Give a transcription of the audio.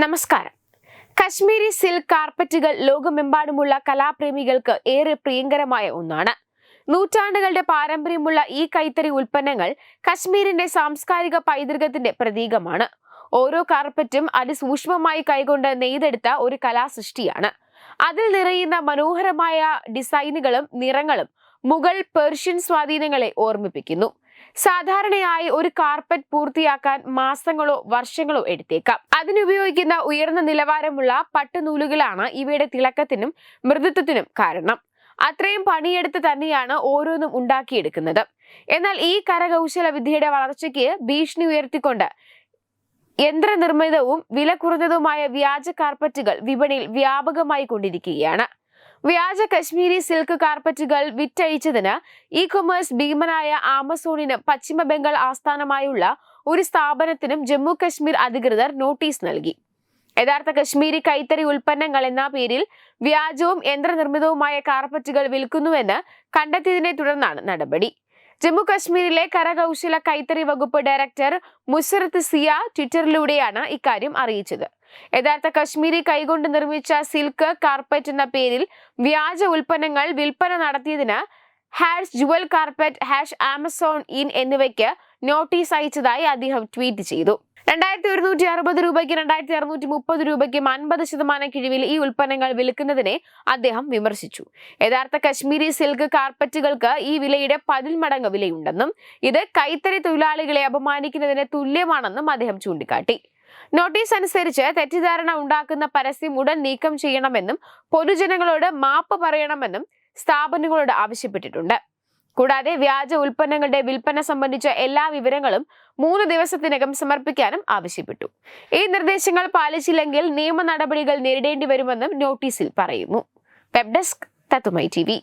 നമസ്കാരം. കശ്മീരി സിൽക്ക് കാർപ്പറ്റുകൾ ലോകമെമ്പാടുമുള്ള കലാപ്രേമികൾക്ക് ഏറെ പ്രിയങ്കരമായ ഒന്നാണ്. നൂറ്റാണ്ടുകളുടെ പാരമ്പര്യമുള്ള ഈ കൈത്തറി ഉൽപ്പന്നങ്ങൾ കശ്മീരിന്റെ സാംസ്കാരിക പൈതൃകത്തിന്റെ പ്രതീകമാണ്. ഓരോ കാർപ്പറ്റും അതിസൂക്ഷ്മമായി കൈകൊണ്ട് നെയ്തെടുത്ത ഒരു കലാസൃഷ്ടിയാണ്. അതിൽ നിറയുന്ന മനോഹരമായ ഡിസൈനുകളും നിറങ്ങളും മുഗൾ പേർഷ്യൻ സ്വാധീനങ്ങളെ ഓർമ്മിപ്പിക്കുന്നു. സാധാരണയായി ഒരു കാർപ്പറ്റ് പൂർത്തിയാക്കാൻ മാസങ്ങളോ വർഷങ്ങളോ എടുത്തേക്കാം. അതിനുപയോഗിക്കുന്ന ഉയർന്ന നിലവാരമുള്ള പട്ടുനൂലുകളാണ് ഇവയുടെ തിളക്കത്തിനും മൃദുത്വത്തിനും കാരണം. അത്രയും പണിയെടുത്ത് തന്നെയാണ് ഓരോന്നും ഉണ്ടാക്കിയെടുക്കുന്നത്. എന്നാൽ ഈ കരകൗശല വിദ്യയുടെ വളർച്ചയ്ക്ക് ഭീഷണി ഉയർത്തിക്കൊണ്ട് യന്ത്രനിർമ്മിതവും വില കുറഞ്ഞതുമായ വ്യാജ കാർപ്പറ്റുകൾ വിപണിയിൽ വ്യാപകമായി കൊണ്ടിരിക്കുകയാണ്. വ്യാജ കശ്മീരി സിൽക്ക് കാർപ്പറ്റുകൾ വിറ്റഴിച്ചതിന് ഇ കൊമേഴ്സ് ഭീമനായ ആമസോണിന് പശ്ചിമ ബംഗാൾ ആസ്ഥാനമായുള്ള ഒരു സ്ഥാപനത്തിനും ജമ്മു കശ്മീർ അധികൃതർ നോട്ടീസ് നൽകി. യഥാർത്ഥ കശ്മീരി കൈത്തറി ഉൽപ്പന്നങ്ങൾ എന്ന പേരിൽ വ്യാജവും യന്ത്രനിർമ്മിതവുമായ കാർപ്പറ്റുകൾ വിൽക്കുന്നുവെന്ന് കണ്ടെത്തിയതിനെ തുടർന്നാണ് നടപടി. ജമ്മു കശ്മീരിലെ കരകൗശല കൈത്തറി വകുപ്പ് ഡയറക്ടർ മുസറത്ത് സിയ ട്വിറ്ററിലൂടെയാണ് ഇക്കാര്യം അറിയിച്ചത്. യഥാർത്ഥ കശ്മീരി കൈകൊണ്ട് നിർമ്മിച്ച സിൽക്ക് കാർപ്പറ്റ് എന്ന പേരിൽ വ്യാജ ഉൽപ്പന്നങ്ങൾ വിൽപ്പന നടത്തിയതിന് hash jewel carpet hash Amazon in എന്നിവയ്ക്ക് നോട്ടീസ് അയച്ചതായി അദ്ദേഹം ട്വീറ്റ് ചെയ്തു. രണ്ടായിരത്തി ഒരുന്നൂറ്റി അറുപത് രൂപയ്ക്ക് രണ്ടായിരത്തി അറുന്നൂറ്റി മുപ്പത് രൂപയ്ക്കും അൻപത് ശതമാനം കിഴിവിൽ ഈ ഉൽപ്പന്നങ്ങൾ വിൽക്കുന്നതിനെ അദ്ദേഹം വിമർശിച്ചു. യഥാർത്ഥ കശ്മീരി സിൽക്ക് കാർപ്പറ്റുകൾക്ക് ഈ വിലയുടെ പതിൽ മടങ്ങ് വിലയുണ്ടെന്നും ഇത് കൈത്തറി തൊഴിലാളികളെ അപമാനിക്കുന്നതിന് തുല്യമാണെന്നും അദ്ദേഹം ചൂണ്ടിക്കാട്ടി. നോട്ടീസ് അനുസരിച്ച് തെറ്റിദ്ധാരണ ഉണ്ടാക്കുന്ന പരസ്യം ഉടൻ നീക്കം ചെയ്യണമെന്നും പൊതുജനങ്ങളോട് മാപ്പ് പറയണമെന്നും സ്ഥാപനങ്ങളോട് ആവശ്യപ്പെട്ടിട്ടുണ്ട്. കൂടാതെ വ്യാജ ഉൽപ്പന്നങ്ങളുടെ വിൽപ്പന സംബന്ധിച്ച എല്ലാ വിവരങ്ങളും മൂന്ന് ദിവസത്തിനകം സമർപ്പിക്കാനും ആവശ്യപ്പെട്ടു. ഈ നിർദ്ദേശങ്ങൾ പാലിച്ചില്ലെങ്കിൽ നിയമ നടപടികൾ നേരിടേണ്ടി വരുമെന്നും നോട്ടീസിൽ പറയുന്നു. വെബ് തത്തുമൈ ടി